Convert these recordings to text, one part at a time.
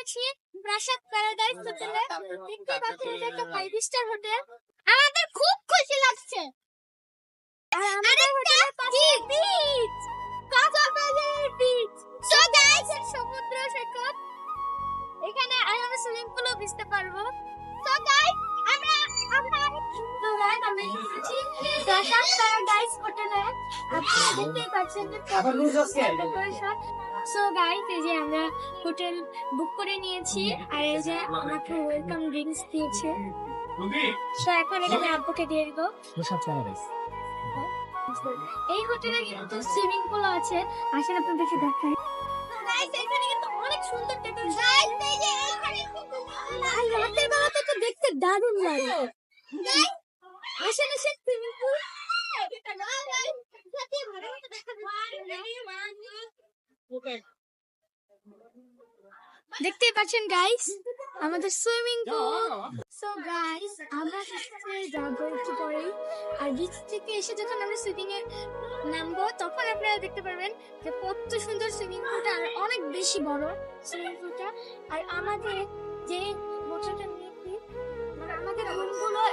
আছি প্রাসাদ প্যারাডাইস হোটেলে দেখতে পাচ্ছেন এটা একটা ফাইভ স্টার হোটেল। আমাদের খুব খুশি লাগছে। আর আমাদের হোটেলের পাশে বিচ কক্সবাজারের বিচ সো গাইস সমুদ্র সৈকত এখানে আমরা সুইমিং পুলও ভিজতে পারব। সো গাইস আমরা আমরা তো গাইস আমরা এসেছি প্রাসাদ প্যারাডাইস হোটেলে। আপনারা দেখতেই পাচ্ছেন যে সো গাইস এই যে আমরা হোটেল বুক করে নিয়েছি আর এই যে আমাকে ওয়েলকাম ড্রিঙ্কস দিয়েছে। তো এখন এখানে আব্বুকে দিয়ে দিব। এই হোটেলে কিন্তু সুইমিং পুল আছে। আসেন আপনাদেরকে দেখাই। গাইস এখানে কিন্তু অনেক সুন্দর গাইস এই যে এখানে আর রাতের বেলাতে তো দেখতে দারুণ লাগে। আসেন আসেন সুইমিং পুল দেখতেই পাচ্ছেন গাইস আমাদের সুইমিং পুল সো গাইস আমরা যাব একটু পরেই। আর বিচ থেকে এসে যখন আমরা সুইমিং এ নামবো, তখন আপনারা দেখতে পারবেন যে কত সুন্দর সুইমিং পুলটা আর অনেক বেশি বড় সুইমিং পুলটা আর আমাদের যে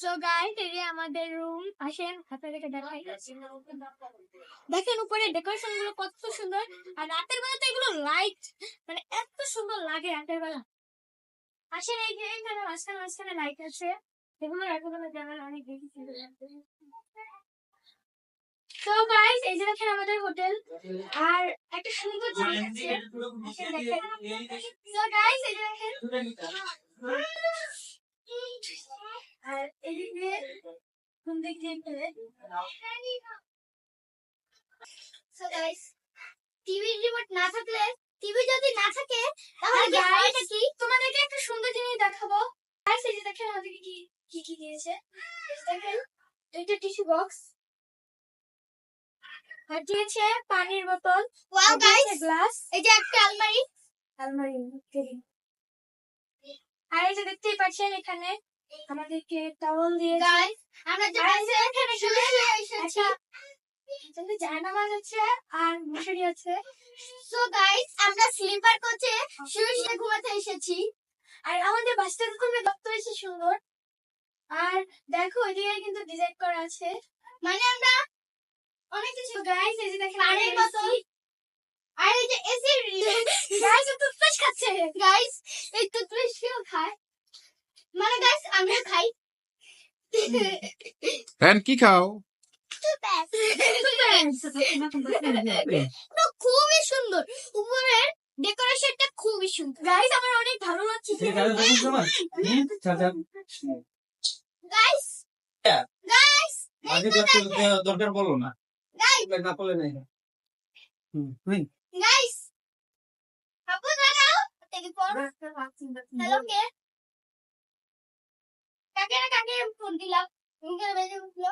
সো গাইস এই যে আমাদের রুম আসেন আপনাদেরকে দেখাই। দেখেন উপরে ডেকোরেশনগুলো কত সুন্দর। আর রাতের বেলা তো এগুলো লাইট মানে এত সুন্দর লাগে রাতের বেলা। আসেন এই যে এখানে মাঝখানে মাঝখানে লাইট আছে। এগুলো রাতের বেলা জানার অনেক বেশি সুন্দর লাগবে তো গাইস এই যে দেখেন আমাদের হোটেল। আর একটা সুন্দর জিনিস আছে। তো গাইস এই যে দেখেন। আর এদিকে কোন দিক দিয়ে ফেলে সো গাইস টিভি রিমোট না থাকলে টিভি যদি না থাকে তাহলে গাইস কি? তোমাদেরকে একটা সুন্দর জিনিস দেখাবো। গাইস এই যে দেখেন আমাদেরকে কি কি কি দিয়েছে। দেখেন এটা টিস্যু বক্স। আর দিয়েছে পানির বোতল। ওয়াও গাইস গ্লাস এই যে একটা আলমারি। আলমারি আর এই যে দেখতেই পাচ্ছেন এখানে আমাদেরকে টাওয়াল দিয়ে গাইস আমরা যে এখানে শুয়ে এসেছি। এখানে জায়নামাজ আছে আর মশারি আছে। সো গাইস আমরা স্লিপার কোচে শুয়ে শুয়ে ঘুমাতে এসেছি। আর আমাদের বাসটা তো খুবই দপ্ত এসে সুন্দর। আর দেখো ওইদিকে কিন্তু ডিজাইন করা আছে। মানে আমরা অনেক কিছু গাইস এই যে দেখেন পানির বোতল। আর এই যে এসি গাইস টুথপেস্ট খাচ্ছে। গাইস এই টুথপেস্ট কেউ খায়? মানে গাইস আমিও খাই। ফ্যান কি খাও? খুবই সুন্দর। উপরের ডেকোরেশনটা খুবই সুন্দর। গাইস আমার অনেক ভালো লাগছে। গাইস. গাইস দরকার- দরকার বলো না। গাইস না নাই। হুম হুম গাইস আপু দাঁড়াও। থেকে পর হ্যালো কে? কাকে না কাকে ফোন দিলাম তুমি বেজে উঠলো